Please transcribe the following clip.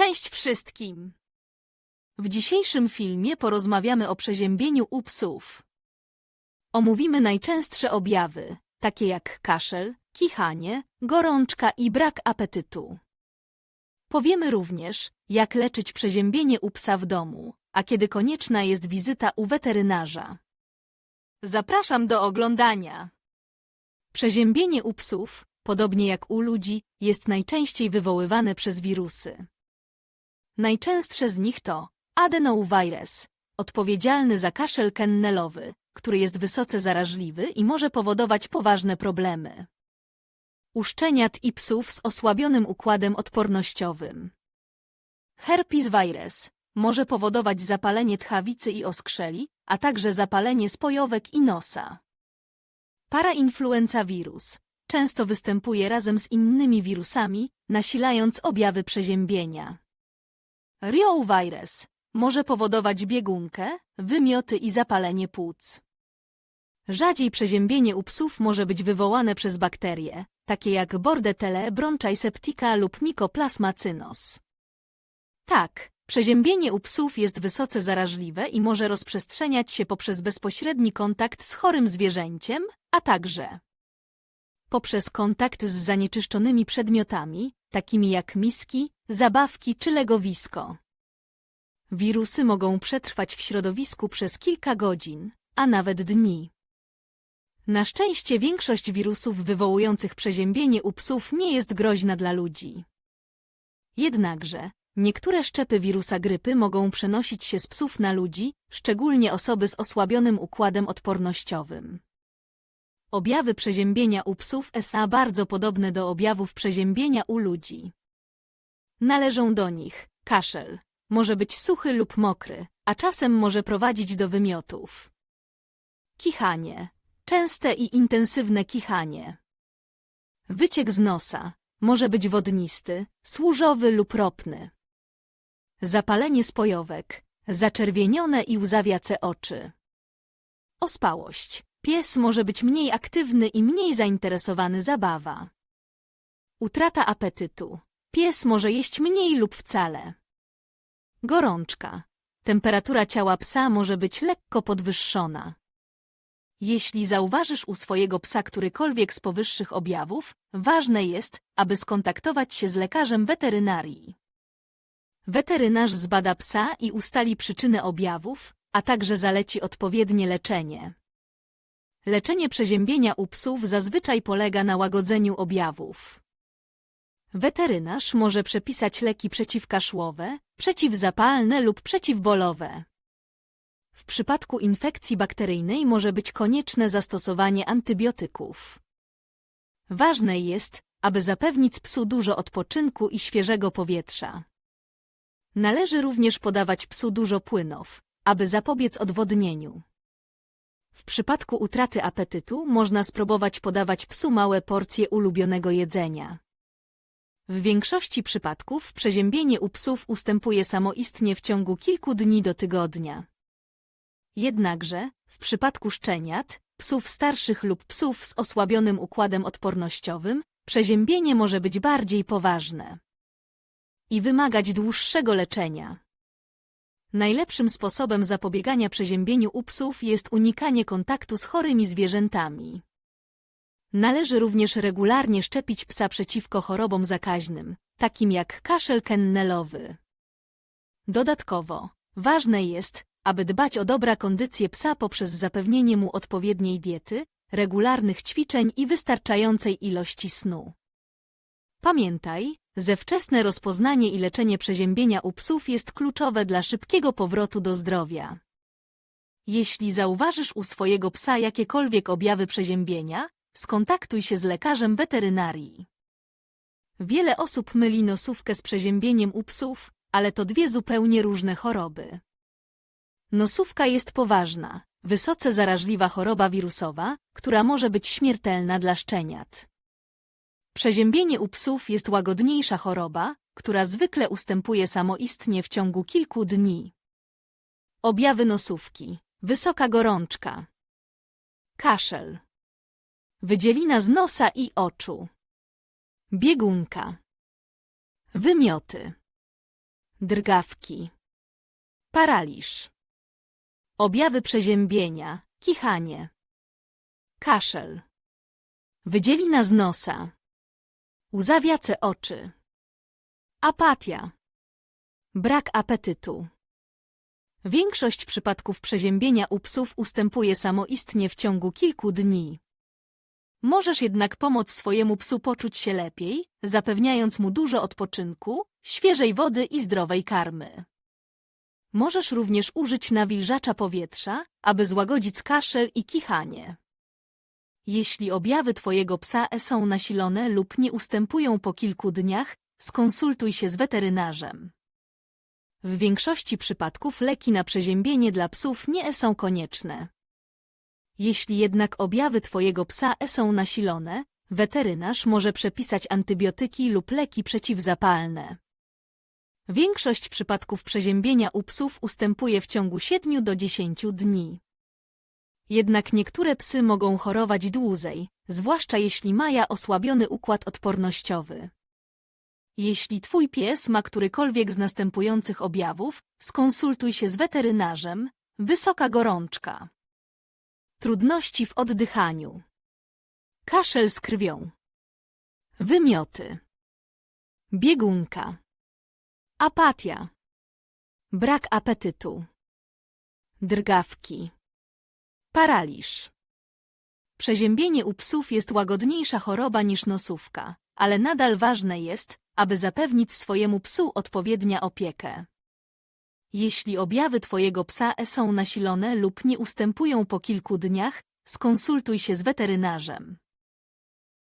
Cześć wszystkim! W dzisiejszym filmie porozmawiamy o przeziębieniu u psów. Omówimy najczęstsze objawy, takie jak kaszel, kichanie, gorączka i brak apetytu. Powiemy również, jak leczyć przeziębienie u psa w domu, a kiedy konieczna jest wizyta u weterynarza. Zapraszam do oglądania. Przeziębienie u psów, podobnie jak u ludzi, jest najczęściej wywoływane przez wirusy. Najczęstsze z nich to adenowirus, odpowiedzialny za kaszel kennelowy, który jest wysoce zaraźliwy i może powodować poważne problemy. Uszczeniat i psów z osłabionym układem odpornościowym. Herpes virus może powodować zapalenie tchawicy i oskrzeli, a także zapalenie spojówek i nosa. Parainfluenza wirus często występuje razem z innymi wirusami, nasilając objawy przeziębienia. Riovirus może powodować biegunkę, wymioty i zapalenie płuc. Rzadziej przeziębienie u psów może być wywołane przez bakterie, takie jak Bordetelle bronchiceptica lub Mycoplasma cynos. Tak, przeziębienie u psów jest wysoce zaraźliwe i może rozprzestrzeniać się poprzez bezpośredni kontakt z chorym zwierzęciem, a także poprzez kontakt z zanieczyszczonymi przedmiotami, takimi jak miski, zabawki czy legowisko. Wirusy mogą przetrwać w środowisku przez kilka godzin, a nawet dni. Na szczęście większość wirusów wywołujących przeziębienie u psów nie jest groźna dla ludzi. Jednakże, niektóre szczepy wirusa grypy mogą przenosić się z psów na ludzi, szczególnie osoby z osłabionym układem odpornościowym. Objawy przeziębienia u psów SA bardzo podobne do objawów przeziębienia u ludzi. Należą do nich kaszel, może być suchy lub mokry, a czasem może prowadzić do wymiotów. Kichanie, częste i intensywne kichanie. Wyciek z nosa, może być wodnisty, służowy lub ropny. Zapalenie spojówek, zaczerwienione i łzawiace oczy. Ospałość. Pies może być mniej aktywny i mniej zainteresowany zabawa. Utrata apetytu. Pies może jeść mniej lub wcale. Gorączka. Temperatura ciała psa może być lekko podwyższona. Jeśli zauważysz u swojego psa którykolwiek z powyższych objawów, ważne jest, aby skontaktować się z lekarzem weterynarii. Weterynarz zbada psa i ustali przyczynę objawów, a także zaleci odpowiednie leczenie. Leczenie przeziębienia u psów zazwyczaj polega na łagodzeniu objawów. Weterynarz może przepisać leki przeciwkaszłowe, przeciwzapalne lub przeciwbolowe. W przypadku infekcji bakteryjnej może być konieczne zastosowanie antybiotyków. Ważne jest, aby zapewnić psu dużo odpoczynku i świeżego powietrza. Należy również podawać psu dużo płynów, aby zapobiec odwodnieniu. W przypadku utraty apetytu można spróbować podawać psu małe porcje ulubionego jedzenia. W większości przypadków przeziębienie u psów ustępuje samoistnie w ciągu kilku dni do tygodnia. Jednakże, w przypadku szczeniat, psów starszych lub psów z osłabionym układem odpornościowym, przeziębienie może być bardziej poważne i wymagać dłuższego leczenia. Najlepszym sposobem zapobiegania przeziębieniu u psów jest unikanie kontaktu z chorymi zwierzętami. Należy również regularnie szczepić psa przeciwko chorobom zakaźnym, takim jak kaszel kennelowy. Dodatkowo, ważne jest, aby dbać o dobra kondycję psa poprzez zapewnienie mu odpowiedniej diety, regularnych ćwiczeń i wystarczającej ilości snu. Pamiętaj, że wczesne rozpoznanie i leczenie przeziębienia u psów jest kluczowe dla szybkiego powrotu do zdrowia. Jeśli zauważysz u swojego psa jakiekolwiek objawy przeziębienia, skontaktuj się z lekarzem weterynarii. Wiele osób myli nosówkę z przeziębieniem u psów, ale to dwie zupełnie różne choroby. Nosówka jest poważna, wysoce zaraźliwa choroba wirusowa, która może być śmiertelna dla szczeniat. Przeziębienie u psów jest łagodniejsza choroba, która zwykle ustępuje samoistnie w ciągu kilku dni. Objawy nosówki. Wysoka gorączka. Kaszel. Wydzielina z nosa i oczu. Biegunka. Wymioty. drgawki, paraliż, objawy przeziębienia, kichanie, kaszel, wydzielina z nosa, łzawiace oczy, apatia, brak apetytu. Większość przypadków przeziębienia u psów ustępuje samoistnie w ciągu kilku dni. Możesz jednak pomóc swojemu psu poczuć się lepiej, zapewniając mu dużo odpoczynku, świeżej wody i zdrowej karmy. Możesz również użyć nawilżacza powietrza, aby złagodzić kaszel i kichanie. Jeśli objawy Twojego psa są nasilone lub nie ustępują po kilku dniach, skonsultuj się z weterynarzem. W większości przypadków leki na przeziębienie dla psów nie są konieczne. Jeśli jednak objawy Twojego psa są nasilone, weterynarz może przepisać antybiotyki lub leki przeciwzapalne. Większość przypadków przeziębienia u psów ustępuje w ciągu 7 do 10 dni. Jednak niektóre psy mogą chorować dłużej, zwłaszcza jeśli mają osłabiony układ odpornościowy. Jeśli twój pies ma którykolwiek z następujących objawów, skonsultuj się z weterynarzem. Wysoka gorączka. Trudności w oddychaniu. Kaszel z krwią. Wymioty. Biegunka. Apatia. Brak apetytu. Drgawki. Paraliż. Przeziębienie u psów jest łagodniejsza choroba niż nosówka, ale nadal ważne jest, aby zapewnić swojemu psu odpowiednia opiekę. Jeśli objawy Twojego psa są nasilone lub nie ustępują po kilku dniach, skonsultuj się z weterynarzem.